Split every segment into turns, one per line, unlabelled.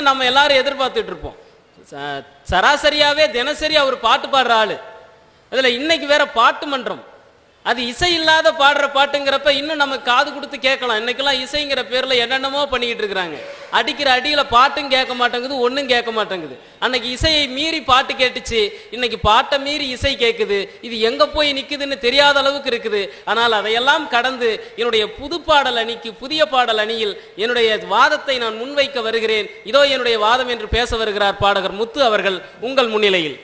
நம்ம எல்லாரும் எதிர்பார்த்துட்டு இருப்போம். சராசரியாவே தினசரி அவர் பாட்டு பாடுற ஆளு. அதுல இன்னைக்கு வேற பாட்டு மன்றம். அது இசை இல்லாத பாடுற பாட்டுங்கிறப்ப இன்னும் நம்ம காது கொடுத்து கேட்கலாம். இன்னைக்கெல்லாம் இசைங்கிற பேர்ல என்னென்னமோ பண்ணிக்கிட்டு இருக்கிறாங்க. அடிக்கிற அடியில பாட்டும் கேட்க மாட்டேங்குது ஒன்றும் கேட்க மாட்டேங்குது. அன்னைக்கு இசையை மீறி பாட்டு கேட்டுச்சு. இன்னைக்கு பாட்டை மீறி இசை கேட்குது இது எங்க போய் நிற்குதுன்னு தெரியாத அளவுக்கு இருக்குது. ஆனால் அதையெல்லாம் கடந்து என்னுடைய புது பாடல் அணிக்கு புதிய பாடல் அணியில் என்னுடைய வாதத்தை நான் முன்வைக்க வருகிறேன். இதோ என்னுடைய வாதம் என்று பேச வருகிறார் பாடகர் முத்து அவர்கள் உங்கள் முன்னிலையில்.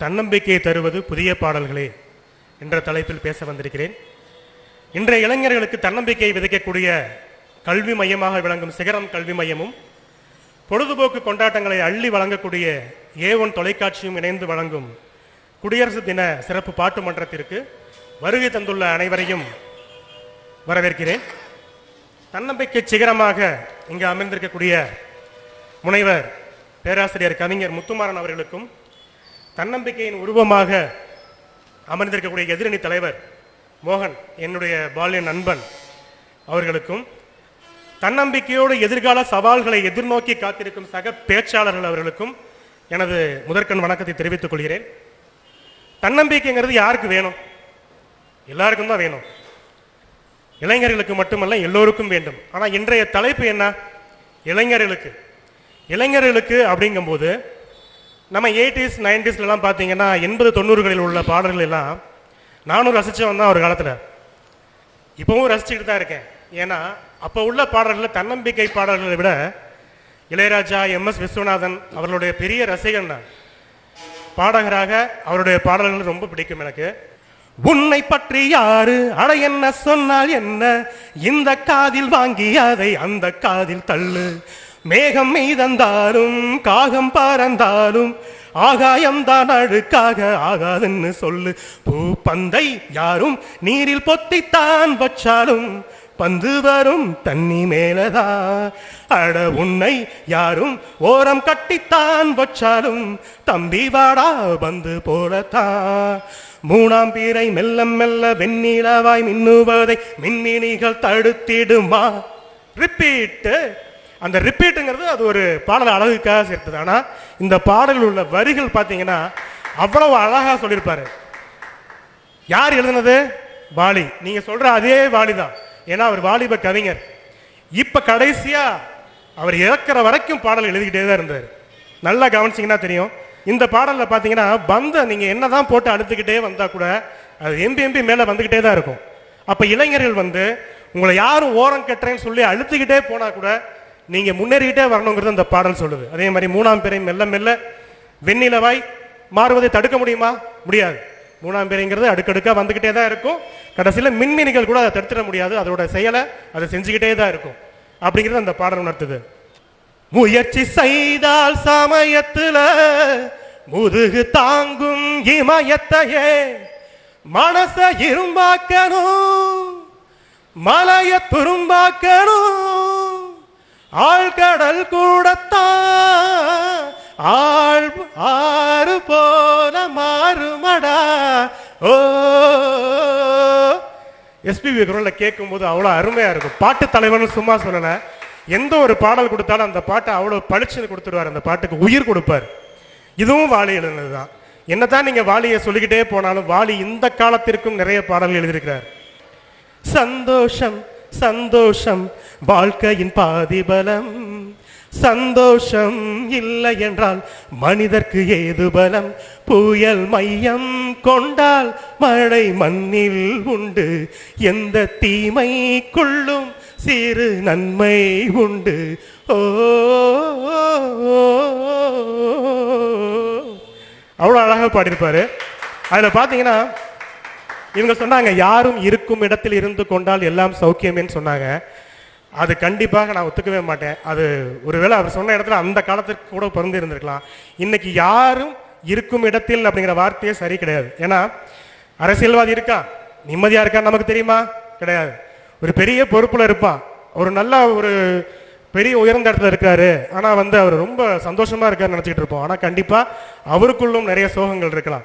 தன்னம்பிக்கையை தருவது புதிய பாடல்களே என்ற தலைப்பில் பேச வந்திருக்கிறேன். இன்றைய இளைஞர்களுக்கு தன்னம்பிக்கையை விதைக்கக்கூடிய கல்வி மையமாக விளங்கும் சிகரம் கல்வி மையமும் பொழுதுபோக்கு கொண்டாட்டங்களை அள்ளி வழங்கக்கூடிய ஏ ஒன் தொலைக்காட்சியும் இணைந்து வழங்கும் குடியரசு தின சிறப்பு பாட்டு மன்றத்திற்கு வருகை தந்துள்ள அனைவரையும் வரவேற்கிறேன். தன்னம்பிக்கை சிகரமாக இங்கு அமர்ந்திருக்கக்கூடிய முனைவர் பேராசிரியர் கவிஞர் முத்துமாறன் அவர்களுக்கும் தன்னம்பிக்கையின் உருவமாக அமர்ந்திருக்கக்கூடிய எதிரணி தலைவர் மோகன் என்னுடைய பால்ய நண்பன் அவர்களுக்கும் தன்னம்பிக்கையோடு எதிர்கால சவால்களை எதிர்நோக்கி காத்திருக்கும் சக பேச்சாளர்கள் அவர்களுக்கும் எனது முதற்கண் வணக்கத்தை தெரிவித்துக் கொள்கிறேன். தன்னம்பிக்கைங்கிறது யாருக்கு வேணும்? எல்லாருக்கும் தான் வேணும். இளைஞர்களுக்கு மட்டுமல்ல எல்லோருக்கும் வேண்டும். ஆனால் இன்றைய தலைப்பு என்ன? இளைஞர்களுக்கு. இளைஞர்களுக்கு அப்படிங்கும்போது நம்ம எயிட்டிஸ் நைன்டிஸ்லாம் பார்த்தீங்கன்னா எண்பது தொண்ணூறுகளில் உள்ள பாடல்கள் எல்லாம் நானும் ரசித்தவன் தான் ஒரு காலத்தில். இப்போவும் ரசிச்சுக்கிட்டு தான் இருக்கேன். ஏன்னா அப்போ உள்ள பாடல்களில் தன்னம்பிக்கை பாடல்களை விட இளையராஜா எம் எஸ் விஸ்வநாதன் அவர்களுடைய பெரிய ரசிகன் தான் பாடகராக அவருடைய பாடல்கள் ரொம்ப பிடிக்கும் எனக்கு. உன்னை பற்றி யாரு? அட என்ன சொன்னால் என்ன? இந்த காதில் வாங்கி அதை அந்த காதில் தள்ளு. மேகம் மீதந்தாலும் காகம் பறந்தாலும் ஆகாயம் தான் அழுக்காக ஆகாதுன்னு சொல்லு. பூ பந்தை யாரும் நீரில் பொத்தித்தான் வச்சாலும் பந்து வரும் தண்ணி மேலதா. அட உன்னை யாரும் ஓரம் கட்டித்தான் வச்சாலும் தம்பி வாடா பந்து போலத்தான் மூணாம் பீரை மெல்ல மெல்ல வெண்ணிலவாய் மின்னுவதை மின்மினிகள் தடுத்திடுமா? ரிப்பீட்டு அந்த ரிப்பீட்டுங்கிறது அது ஒரு பாடல் அழகுக்காக சேர்த்தது. ஆனால் இந்த பாடலில் உள்ள வரிகள் பார்த்தீங்கன்னா அவ்வளவு அழகாக சொல்லியிருப்பாரு. யார் எழுதுனது? வாலி. நீங்க சொல்ற அதே வாலி தான். ஏன்னா அவர் வாலிப கவிஞர். இப்ப கடைசியா அவர் இறக்குற வரைக்கும் பாடல் எழுதிக்கிட்டே தான் இருந்தார். நல்லா கவனிச்சிங்கன்னா தெரியும். இந்த பாடலில் பார்த்தீங்கன்னா பந்த நீங்க என்னதான் போட்டு அழுத்துக்கிட்டே வந்தா கூட அது எம்பி எம்பி மேல வந்துகிட்டே தான் இருக்கும். அப்ப இளைஞர்கள் வந்து உங்களை யாரும் ஓரம் கட்டுறேன்னு சொல்லி அழுத்துக்கிட்டே போனா கூட நீங்க முன்னேறிக்கிட்டே வரணுங்கிறது அந்த பாடல் சொல்லுது. அதே மாதிரி மூணாம் பிறை மெல்ல மெல்ல வெண்ணிலவாய் மாறுவதை தடுக்க முடியுமா? முடியாது. மூணாம் பிறைங்கிறது அடுக்கடுக்கா வந்துகிட்டே தான் இருக்கும். கடைசியில மின்மினிகள் கூட அதை தடுத்துட முடியாது. அதோட செயலை அதை செஞ்சுக்கிட்டே தான் இருக்கும். அப்படிங்கிறது அந்த பாடல் உணர்த்துது. முயற்சி செய்தால் சமயத்துல முதுகு தாங்கும் இமயத்தையே மனச இரும்பாக்கணும். மலைய துரும்பாக்கணும். ஆழ்கடல் கூடத்தான் ஆள் ஆறு போல மாறுமடா. ஓ. எஸ்பிபி குரல்ல கேட்கும் போது அவ்வளோ அருமையா இருக்கும். பாட்டு தலைவன் சும்மா சொல்லல. எந்த ஒரு பாடல் கொடுத்தாலும் அந்த பாட்டை அவ்வளோ பளிச்சுன்னு கொடுத்துருவார். அந்த பாட்டுக்கு உயிர் கொடுப்பார். இதுவும் வாலி எழுதுனது தான். என்னதான் நீங்க வாலியை சொல்லிக்கிட்டே போனாலும் வாலி இந்த காலத்திற்கும் நிறைய பாடல்கள் எழுதியிருக்கிறார். சந்தோஷம் சந்தோஷம் வாழ்க்கையின் பாதிபலம். சந்தோஷம் இல்லை என்றால் மனிதர்க்கு ஏது பலம்? புயல் மையம் கொண்டால் மழை மண்ணில் உண்டு. எந்த தீமைக்குள்ளும் சிறு நன்மை உண்டு. ஓ அவ்வளோ அழகாக பாடியிருப்பாரு. அதில் பார்த்தீங்கன்னா இவங்க சொன்னாங்க யாரும் இருக்கும் இடத்தில் இருந்து கொண்டால் எல்லாம் சௌக்கியமேன்னு சொன்னாங்க. அது கண்டிப்பாக நான் ஒத்துக்கவே மாட்டேன். அது ஒருவேளை அவர் சொன்ன இடத்துல அந்த காலத்துக்கு கூட பிறந்து இருந்திருக்கலாம். இன்னைக்கு யாரும் இருக்கும் இடத்தில் அப்படிங்கிற வார்த்தையே சரி கிடையாது. ஏன்னா அரசியல்வாதி இருக்கா? நிம்மதியா இருக்கா நமக்கு தெரியுமா? கிடையாது. ஒரு பெரிய பொறுப்புல இருப்பான். ஒரு நல்ல ஒரு பெரிய உயர்ந்த இடத்துல இருக்காரு. ஆனா வந்து அவர் ரொம்ப சந்தோஷமா இருக்காருன்னு நினைச்சிட்டு இருப்போம். ஆனா கண்டிப்பா அவருக்குள்ளும் நிறைய சோகங்கள் இருக்கலாம்.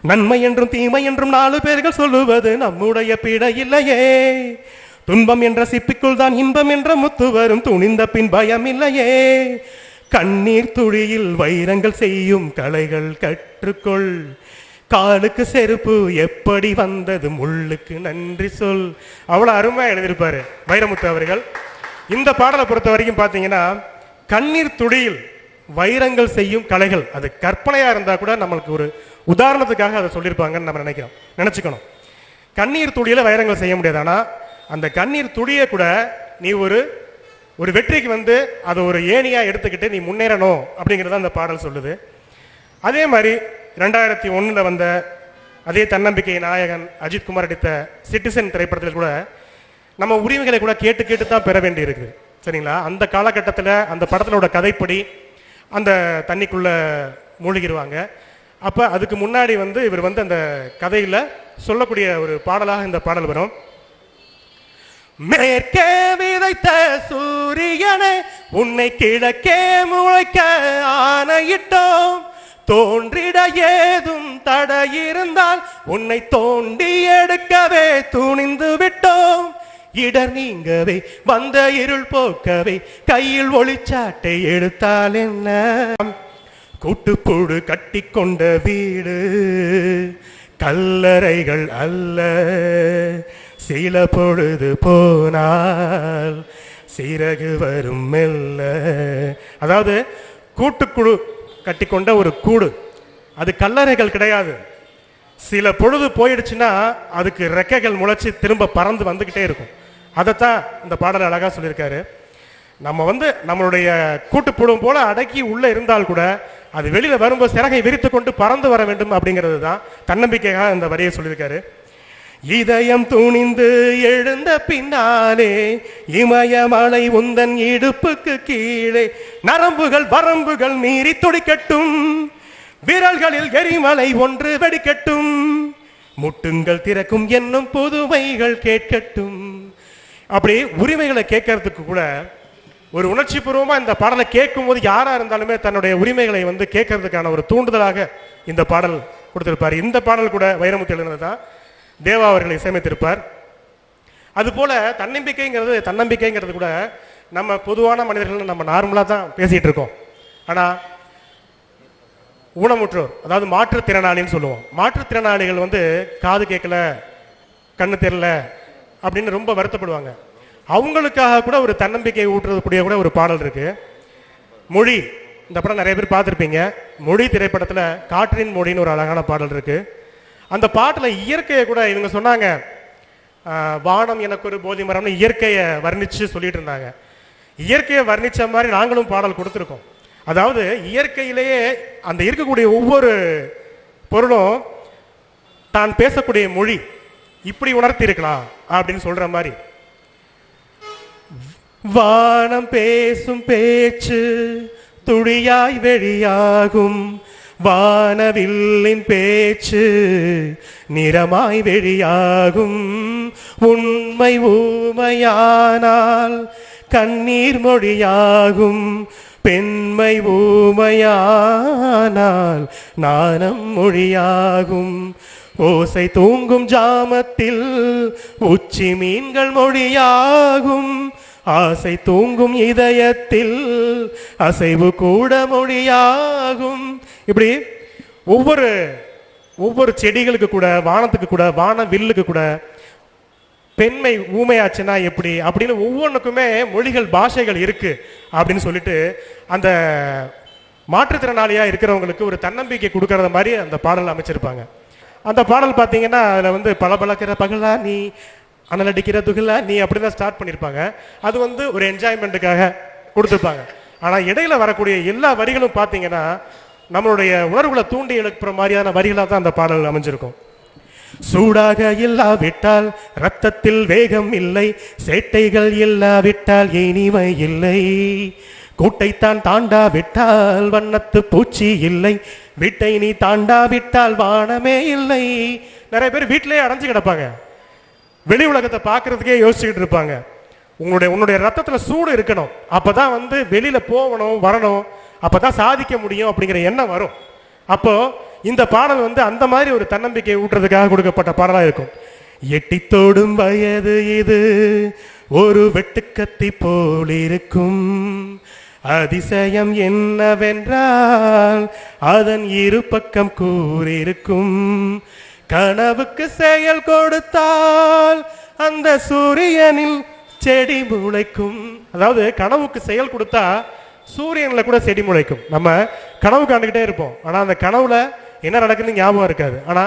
நன்மை என்றும் தீமை என்றும் நாலு பேர்கள் சொல்லுவது நம்முடைய பிட இல்லையே. துன்பம் என்ற சிப்பிக்குள் தான் இன்பம் என்ற முத்து வரும். துணிந்த பின் பயம் இல்லையே கண்ணீர் துளியில் வைரங்கள் செய்யும் கலைகள் கற்றுக்கொள். காலுக்கு செருப்பு எப்படி வந்தது முள்ளுக்கு நன்றி சொல். அவ்வளோ அருமையாக எழுதியிருப்பாரு வைரமுத்து அவர்கள். இந்த பாடலை பொறுத்த வரைக்கும் பார்த்தீங்கன்னா கண்ணீர் துளியில் வைரங்கள் செய்யும் கலைகள் அது கற்பனையா இருந்தா கூட நம்மளுக்கு ஒரு உதாரணத்துக்காக அதை சொல்லியிருப்பாங்கன்னு நம்ம நினைக்கிறோம். நினைச்சுக்கணும். கண்ணீர் துளியில் வைரங்கள் செய்ய முடியாது. ஆனால் அந்த கண்ணீர் துளியை கூட நீ ஒரு ஒரு வெற்றிக்கு வந்து அதை ஒரு ஏணியா எடுத்துக்கிட்டு நீ முன்னேறணும் அப்படிங்கிறத அந்த பாடல் சொல்லுது. அதே மாதிரி ரெண்டாயிரத்தி ஒன்றில் வந்த அதே தன்னம்பிக்கை நாயகன் அஜித் குமார் நடித்த சிட்டிசன் திரைப்படத்தில் கூட நம்ம உரிமைகளை கூட கேட்டு கேட்டு தான் பெற வேண்டி இருக்குது சரிங்களா? அந்த காலகட்டத்தில் அந்த படத்திலோட கதைப்படி அந்த தண்ணிக்குள்ள மூழ்கிடுவாங்க அப்போ அதுக்கு முன்னாடி வந்து இவர் வந்து அந்த கதையில் சொல்லக்கூடிய ஒரு பாடலாக இந்த பாடல் வரும். மேற்கே விதைத்த சூரியனை உன்னை கிழக்கே முளைக்க ஆணையிட்டோம். தோன்றிட ஏதும் தடையிருந்தால் உன்னை தோண்டி எடுக்கவே துணிந்து விட்டோம். இடர் நீங்கவே வந்த இருள் போக்கவே கையில் ஒளிச்சாட்டை எடுத்தால் என்ன? கூட்டுப்புழு கட்டி கொண்ட வீடு கல்லறைகள் அல்ல. சில பொழுது போனால் சிறகு வரும் மெல்ல. அதாவது கூட்டுக்குழு கட்டிக்கொண்ட ஒரு கூடு. அது கல்லறைகள் கிடையாது. சில பொழுது போயிடுச்சுன்னா அதுக்கு ரெக்கைகள் முளைச்சி திரும்ப பறந்து வந்துக்கிட்டே இருக்கும். அதைத்தான் இந்த பாடல் அழகா சொல்லியிருக்காரு. நம்ம வந்து நம்மளுடைய கூட்டுப்புடும் போல அடக்கி உள்ள இருந்தால் கூட அது வெளியில வரும்போது சிறகை விரித்து கொண்டு பறந்து வர வேண்டும் அப்படிங்கிறது தான் தன்னம்பிக்கையாக இந்த வரியை சொல்லியிருக்காரு. இதயம் துணிந்து எழுந்த பின்னாலே இமயமலை உந்தன் இடுப்புக்கு கீழே நரம்புகள் வரம்புகள் மீறி துடிக்கட்டும். விரல்களில் எரிமலை ஒன்று வெடிக்கட்டும். முட்டுங்கள் திறக்கும் என்னும் புதுமைகள் கேட்கட்டும். அப்படி உரிமைகளை கேட்கறதுக்கு கூட ஒரு உணர்ச்சி பூர்வமா இந்த பாடலை கேட்கும் போது யாரா இருந்தாலுமே தன்னுடைய உரிமைகளை வந்து கேட்கறதுக்கான ஒரு தூண்டுதலாக இந்த பாடல் கொடுத்திருப்பார். இந்த பாடல் கூட வைரமுத்து எழுதினது தான் தேவா அவர்கள் இசையமைத்திருப்பார் அதுபோல தன்னம்பிக்கைங்கிறது தன்னம்பிக்கைங்கிறது கூட நம்ம பொதுவான மனிதர்கள் நம்ம நார்மலாக தான் பேசிகிட்டு இருக்கோம். ஆனால் ஊனமுற்றோர் அதாவது மாற்றுத்திறனாளின்னு சொல்லுவோம். மாற்றுத்திறனாளிகள் வந்து காது கேட்கல கண்ணு தெரியல அப்படின்னு ரொம்ப வருத்தப்படுவாங்க. அவங்களுக்காக கூட ஒரு தன்னம்பிக்கை ஊட்டுறதுக்கூடிய கூட ஒரு பாடல் இருக்கு. மொழி இந்த படம் நிறைய பேர் பார்த்துருப்பீங்க. மொழி திரைப்படத்தில் காற்றின் மொழின்னு ஒரு அழகான பாடல் இருக்குது அந்த பாட்டில் இயற்கையை கூட இவங்க சொன்னாங்க. வானம் எனக்கு ஒரு போதி மரம்னு இயற்கையை வர்ணிச்சு சொல்லிட்டு இருந்தாங்க. இயற்கையை வர்ணித்த மாதிரி நாங்களும் பாடல் கொடுத்துருக்கோம். அதாவது இயற்கையிலேயே அந்த இருக்கக்கூடிய ஒவ்வொரு பொருளும் தான் பேசக்கூடிய மொழி இப்படி உணர்த்தி இருக்கலாம் அப்படின்னு சொல்ற மாதிரி. வானம் பேசும் பேச்சு துளியாய் வெளியாகும். வானவில்லின் பேச்சு நிறமாய் வெளியாகும். உண்மை ஊமையானால் கண்ணீர் மொழியாகும். பெண்மை ஊமையானால் நாணம் மொழியாகும். ஓசை தூங்கும் ஜாமத்தில் உச்சி மீன்கள் மொழியாகும். ஆசை தூங்கும் இதயத்தில் அசைவு கூட மொழியாகும். இப்படி ஒவ்வொரு ஒவ்வொரு செடிகளுக்கு கூட வானத்துக்கு கூட வான வில்லுக்கு கூட பெண்மை ஊமையாச்சுன்னா எப்படி? அப்படின்னு ஒவ்வொன்றுக்குமே மொழிகள் பாஷைகள் இருக்கு அப்படின்னு சொல்லிட்டு அந்த மாற்றுத்திறனாளியா இருக்கிறவங்களுக்கு ஒரு தன்னம்பிக்கை கொடுக்கறத மாதிரி அந்த பாடல் அமைச்சிருப்பாங்க. அந்த பாடல் பார்த்தீங்கன்னா அதில் வந்து பல பழக்கிற பகலா நீ அனல் அடிக்கிற நீ அப்படிதான் தான் ஸ்டார்ட் பண்ணியிருப்பாங்க அது வந்து ஒரு என்ஜாய்மெண்ட்டுக்காக கொடுத்துருப்பாங்க. ஆனால் இடையில வரக்கூடிய எல்லா வரிகளும் பார்த்தீங்கன்னா நம்மளுடைய உணர்வுகளை தூண்டி எழுப்புற மாதிரியான வரிகளாக தான் அந்த பாடல் அமைஞ்சிருக்கும். சூடாக இல்லாவிட்டால் ரத்தத்தில் வேகம் இல்லை சேட்டைகள் இல்லாவிட்டால் இனிமை இல்லை. கூட்டைத்தான் தாண்டாவிட்டால் வண்ணத்து பூச்சி இல்லை வீட்டை நீ தாண்டாவிட்டால் வானமே இல்லை. நிறைய பேர் வீட்டிலேயே அடைஞ்சு கிடப்பாங்க. வெளி உலகத்தை பார்க்கறதுக்கே யோசிச்சுக்கிட்டு இருப்பாங்க. உங்களுடைய உன்னுடைய ரத்தத்தில் சூடு இருக்கணும். அப்போதான் வந்து வெளியில போகணும் வரணும். அப்பதான் சாதிக்க முடியும் அப்படிங்கிற எண்ணம் வரும். அப்போ இந்த பாடல் வந்து அந்த மாதிரி ஒரு தன்னம்பிக்கை ஊட்டுறதுக்காக கொடுக்கப்பட்ட பாடலாக இருக்கும். எட்டித்தோடும் வயது இது ஒரு வெட்டுக்கத்தி போலிருக்கும் அதிசயம் என்னவென்றால் அதன் இரு பக்கம் கூறியிருக்கும் கனவுக்கு செயல் கொடுத்தால் அந்த சூரியனில் செடி முளைக்கும். அதாவது கனவுக்கு செயல் கொடுத்தா சூரியன்ல கூட செடி முளைக்கும். நம்ம கனவு காண்டுகிட்டே இருப்போம். ஆனா அந்த கனவுல என்ன நடக்குதுன்னு ஞாபகம் இருக்காது. ஆனா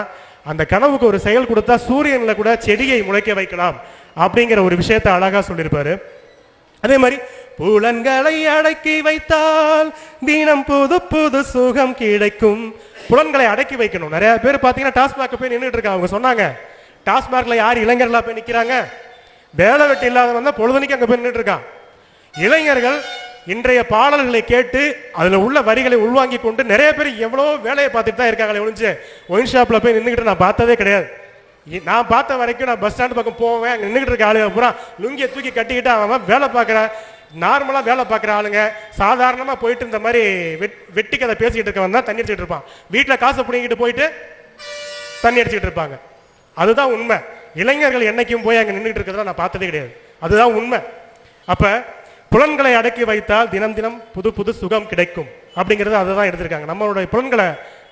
அந்த கனவுக்கு ஒரு செயல் கொடுத்தா சூரியன்ல கூட செடியை முளைக்க வைக்கலாம் அப்படிங்கிற ஒரு விஷயத்தை அழகா சொல்லியிருப்பாரு. அதே மாதிரி புலன்களை அடக்கி வைத்தால் தினம் புது புது சுகம் கிடைக்கும். புலன்களை அடக்கி வைக்கணும். நிறைய பேர் பாத்தீங்கன்னா டாஸ்மாக் போய் நின்றுட்டு இருக்காங்க. அவங்க சொன்னாங்க டாஸ்மாக்ல யார் இளைஞர்களா போய் நிக்கிறாங்க? வேலை வெட்டி இல்லாதவன் தான் பொழுதுனைக்கு அங்க போய் நின்றுட்டு இருக்கான். இளைஞர்கள் இன்றைய பாடல்களை கேட்டு அதுல உள்ள வரிகளை உள்வாங்கி கொண்டு நிறைய பேர் எவ்வளவு வேலையை பார்த்துட்டு தான் இருக்காங்களே ஒழிஞ்சு ஒயின் ஷாப்ல போய் நின்றுக்கிட்டு நான் பார்த்ததே கிடையாது. நான் பார்த்த வரைக்கும் நான் பஸ் ஸ்டாண்ட் பக்கம் போவேன் அங்கே நின்றுக்கிட்டு இருக்க ஆளுங்க பூரா லுங்கியை தூக்கி கட்டிக்கிட்டு அவன் வேலை பார்க்குற நார்மலா வேலை பார்க்குற ஆளுங்க சாதாரணமா போயிட்டு இந்த மாதிரி வெட்- வெட்டி கதை பேசிக்கிட்டு இருக்கவன் தான் தண்ணி அடிச்சுட்டு இருப்பான். வீட்டில் காசை பிடிங்கிட்டு போயிட்டு தண்ணி அடிச்சுக்கிட்டு இருப்பாங்க. அதுதான் உண்மை. இளைஞர்கள் என்னைக்கும் போய் அங்கே நின்றுட்டு இருக்கிறத நான் பார்த்ததே கிடையாது. அதுதான் உண்மை. அப்ப புலன்களை அடக்கி வைத்தால் தினம் தினம் புது புது சுகம் கிடைக்கும். அப்படிங்கிறது அதை தான் எடுத்திருக்காங்க. நம்மளுடைய புலன்களை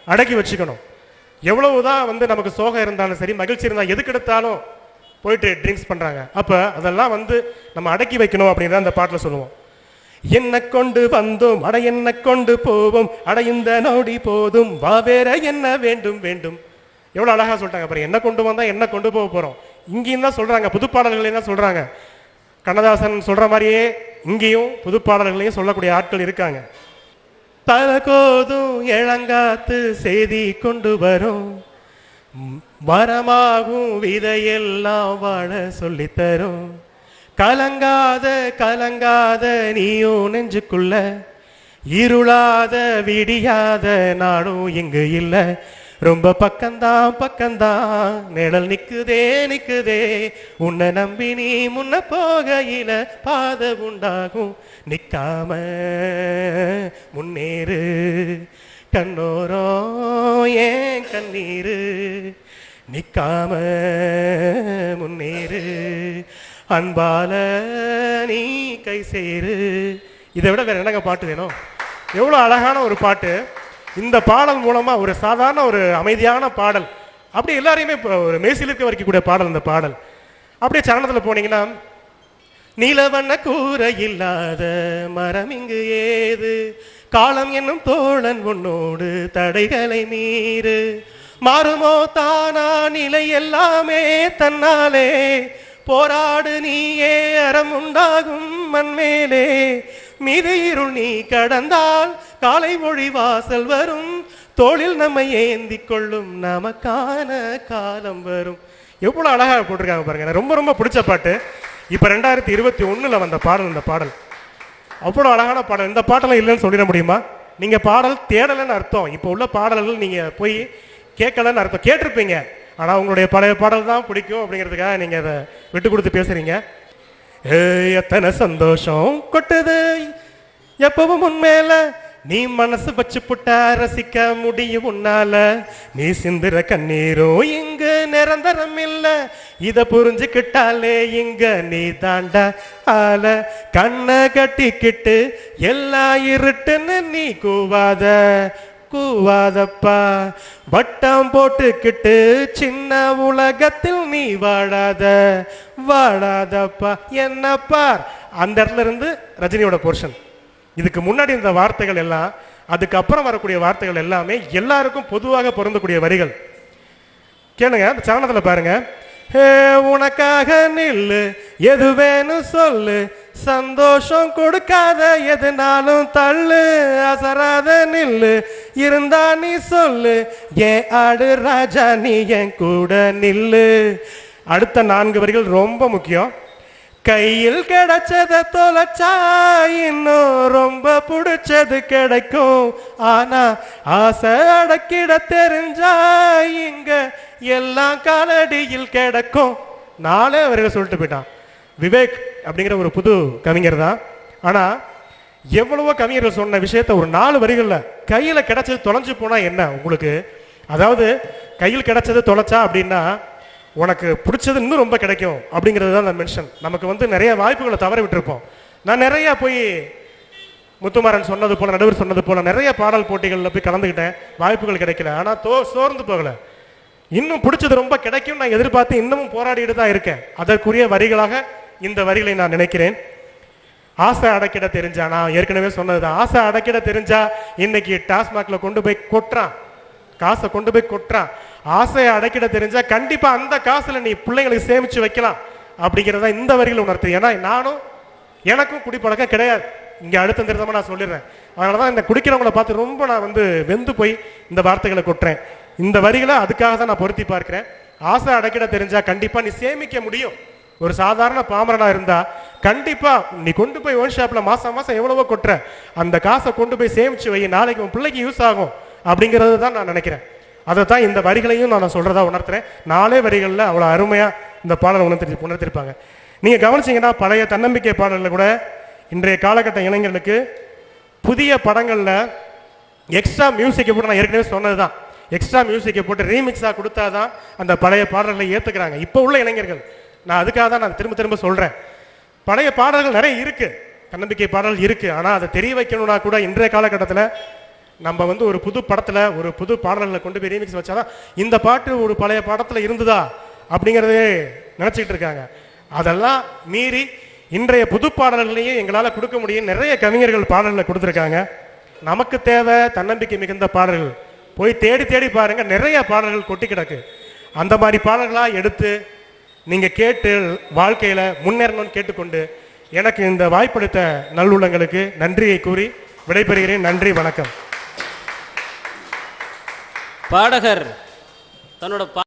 அடக்கி வச்சுக்கணும். எவ்வளவுதான் வந்து நமக்கு சோகம் இருந்தாலும் சரி மகிழ்ச்சி இருந்தால் எதுக்கு எடுத்தாலும் போயிட்டு ட்ரிங்க்ஸ் பண்ணுறாங்க அப்போ அதெல்லாம் வந்து நம்ம அடக்கி வைக்கணும் அப்படின்னு அந்த பாட்டில் சொல்லுவோம். என்ன கொண்டு வந்தோம் அட என்ன கொண்டு போவோம் அட இந்த நோடி போதும் வா வேற என்ன வேண்டும் வேண்டும். எவ்வளோ அழகாக சொல்லிட்டாங்க அப்புறம் என்ன கொண்டு வந்தால் என்ன கொண்டு போக போகிறோம் இங்கேயும் தான் சொல்கிறாங்க புது தான் சொல்கிறாங்க கண்ணதாசன் சொல்கிற மாதிரியே இங்கேயும் புதுப்பாடல்களையும் சொல்லக்கூடிய ஆட்கள் இருக்காங்க. தலகோதும் இளங்காத்து செய்தி கொண்டு வரும். மரமாகும் விதையெல்லாம் வாழ சொல்லித்தரும். கலங்காத கலங்காத நீயும் நெஞ்சுக்குள்ள. இருளாத விடியாத நாடும் இங்கு இல்லை. ரொம்ப பக்கம்தான் பக்கம்தான் நிழல் நிக்குதே நிக்குதே. உன்னை நம்பி நீ முன்ன போகையில பாத உண்டாகும். நிக்காம முன்னேறு. கண்ணோரம் ஏன் கண்ணீரு? நிக்காம முன்னேறு. அன்பால நீ கை சேரு. இதை விட வேற என்னங்க பாட்டு வேணும்? எவ்வளோ அழகான ஒரு பாட்டு. இந்த பாடல் மூலமா ஒரு சாதாரண ஒரு அமைதியான பாடல். அப்படி எல்லாரையுமே ஒரு மேசிலுக்கு வரைக்கக்கூடிய பாடல் இந்த பாடல். அப்படியே சரணத்தில் போனீங்கன்னா நீலவண்ண கூரை இல்லாத மரம் இங்கு ஏது? காலம் என்னும் தோழன் உன்னோடு தடைகளை மீறு. மாறுமோ தானா நிலை எல்லாமே தன்னாலே. போராடு நீயே அறம் உண்டாகும் மண்மேலே. மீது இருள் நீ கடந்தால் காலை மொழி வாசல் வரும். தோளில் நம்மை ஏந்தி கொள்ளும் நமக்கான காலம் வரும். எவ்வளவு அழகாக போட்டிருக்காங்க பாருங்க. ரொம்ப ரொம்ப பிடிச்ச பாட்டு. இப்ப ரெண்டாயிரத்தி இருபத்தி ஒண்ணுல வந்த பாடல் இந்த பாடல். அவ்வளோ அழகான பாடல். இந்த பாட்டெல்லாம் இல்லைன்னு சொல்லிட முடியுமா? நீங்க பாடல் தேடலைன்னு அர்த்தம். இப்போ உள்ள பாடல்கள் நீங்கள் போய் கேட்கலன்னு அர்த்தம். கேட்டிருப்பீங்க. ஆனால் உங்களுடைய பழைய பாடல் தான் பிடிக்கும் அப்படிங்கிறதுக்காக நீங்க அதை விட்டு கொடுத்து பேசுறீங்க. ஏய், எத்தனை சந்தோஷம் கொட்டுது. எப்பவும் உண்மையில நீ மனசு வச்சு புட்டா ரசிக்க முடியும் உன்னால. நீ சிந்துற கண்ணீரோ இங்கு நிரந்தரம் இல்ல இத புரிஞ்சுக்கிட்டாலே இங்க நீ தாண்ட ஆல கண்ணை கட்டிக்கிட்டு எல்லா இருட்டுன்னு நீ கூவாத. கூவாதப்பா. வட்டம் போட்டுக்கிட்டு சின்ன உலகத்தில் நீ வாழாத. வாழாதப்பா. என்னப்பா அந்த இடத்துல இருந்து ரஜினியோட போர்ஷன் இதுக்கு முன்னாடி இந்த வார்த்தைகள் எல்லாம் அதுக்கப்புறம் வரக்கூடிய வார்த்தைகள் எல்லாமே எல்லாருக்கும் பொதுவாக பொருந்தக்கூடிய வரிகள். கேளுங்க அந்த சரணத்துல பாருங்க. ஹே உனக்காக நில்லு எது வேணும் சொல்லு சந்தோஷம் கொடுக்காத எதுனாலும் தள்ளு அசராத நில்லு இருந்தா நீ சொல்லு ஏன் ஆடு ராஜா நீ என் கூட நில்லு. அடுத்த நான்கு வரிகள் ரொம்ப முக்கியம். கையில் கிடைச்சத தொலைச்சா இன்னும் ரொம்ப பிடிச்சது கிடைக்கும். ஆனா ஆசை அடக்கிட தெரிஞ்சா இங்க எல்லாம் காலடியில் கிடைக்கும். நாளே அவர்கள் சொல்லிட்டு போயிட்டான். விவேக் அப்படிங்கிற ஒரு புது கவிஞர் தான். ஆனா எவ்வளவோ கவிஞர்கள் சொன்ன விஷயத்த ஒரு நாலு வரிகளில் கையில் கிடைச்சது தொலைஞ்சு போனா என்ன உங்களுக்கு? அதாவது கையில் கிடைச்சது தொலைச்சா அப்படின்னா உனக்கு பிடிச்சது இன்னும் ரொம்ப கிடைக்கும் அப்படிங்கிறது தான் அந்த மென்ஷன் நமக்கு வந்து நிறைய வாய்ப்புகளை தவற விட்டுருப்போம். நான் நிறைய போய் முத்துமாறன் சொன்னது போல நடுவர் சொன்னது போல நிறைய பாடல் போட்டிகளில் போய் கலந்துக்கிட்டேன் வாய்ப்புகள் கிடைக்கல. ஆனால் தோ சோர்ந்து போகல. இன்னும் பிடிச்சது ரொம்ப கிடைக்கும் நான் எதிர்பார்த்து இன்னமும் போராடிட்டு தான் இருக்கேன். அதற்குரிய வரிகளாக இந்த வரிகளை நான் நினைக்கிறேன். ஆசை அடக்கிட தெரிஞ்சா நான் ஏற்கனவே சொன்னதுதான். ஆசை அடக்கிட தெரிஞ்சா இன்னைக்கு டாஸ்மாக்ல கொண்டு போய் கொட்டுறான். காசை கொண்டு போய் கொட்டுறான் ஆசையை அடக்கிட தெரிஞ்சா கண்டிப்பா அந்த காசுல நீ பிள்ளைங்களுக்கு சேமிச்சு வைக்கலாம் அப்படிங்கிறத இந்த வரியில் உணர்த்து. ஏன்னா நானும் எனக்கும் குடிப்பழக்கம் கிடையாது. இங்கே அடுத்த திருத்தமாக நான் சொல்லிடுறேன். அதனாலதான் இந்த குடிக்கிறவங்கள பார்த்து ரொம்ப நான் வந்து வெந்து போய் இந்த வார்த்தைகளை கொட்டுறேன். இந்த வரிகளை அதுக்காக தான் நான் பொருத்தி பார்க்கிறேன். ஆசை அடக்கிட தெரிஞ்சா கண்டிப்பா நீ சேமிக்க முடியும். ஒரு சாதாரண பாமரனா இருந்தா கண்டிப்பா நீ கொண்டு போய் ஒன் ஷாப்ல மாசம் மாசம் எவ்வளவோ கொட்டுற. அந்த காசை கொண்டு போய் சேமிச்சு வை. நாளைக்கு உன் பிள்ளைக்கு யூஸ் ஆகும். அப்படிங்கிறது தான் நான் நினைக்கிறேன். அதை தான் இந்த வரிகளையும் நான் சொல்கிறதா உணர்த்துறேன். நாலே வரிகளில் அவ்வளோ அருமையாக இந்த பாடலை உணர்த்தி உணர்த்திருப்பாங்க. நீங்கள் கவனிச்சீங்கன்னா பழைய தன்னம்பிக்கை பாடலில் கூட இன்றைய காலகட்ட இளைஞர்களுக்கு புதிய படங்களில் எக்ஸ்ட்ரா மியூசிக்கை போட்டு நான் ஏற்கனவே சொன்னது தான் எக்ஸ்ட்ரா மியூசிக்கை போட்டு ரீமிக்ஸாக கொடுத்தாதான் அந்த பழைய பாடல்களை ஏற்றுக்கிறாங்க இப்போ உள்ள இளைஞர்கள் நான் அதுக்காக தான் நான் திரும்ப திரும்ப சொல்கிறேன் பழைய பாடல்கள் நிறைய இருக்குது தன்னம்பிக்கை பாடல் இருக்குது ஆனால் அதை தெரிய வைக்கணும்னா கூட இன்றைய காலகட்டத்தில் நம்ம வந்து ஒரு புது படத்தில் ஒரு புது பாடல்களை கொண்டு போய் ரீமிக்ஸ் வச்சாதான் இந்த பாட்டு ஒரு பழைய படத்தில் இருந்ததா அப்படிங்கிறதே நினச்சிக்கிட்டு இருக்காங்க. அதெல்லாம் மீறி இன்றைய புது பாடல்களையும் எங்களால் கொடுக்க முடியும். நிறைய கவிஞர்கள் பாடல்களை கொடுத்துருக்காங்க. நமக்கு தேவை தன்னம்பிக்கை மிகுந்த பாடல்கள். போய் தேடி தேடி பாருங்கள் நிறைய பாடல்கள் கொட்டி கிடக்கு. அந்த மாதிரி பாடல்களாக எடுத்து நீங்கள் கேட்டு வாழ்க்கையில் முன்னேறணும்னு கேட்டுக்கொண்டு எனக்கு இந்த வாய்ப்பளித்த நல்லுள்ளங்களுக்கு நன்றியை கூறி விடைபெறுகிறேன். நன்றி வணக்கம்.
பாடகர் தன்னோட பா-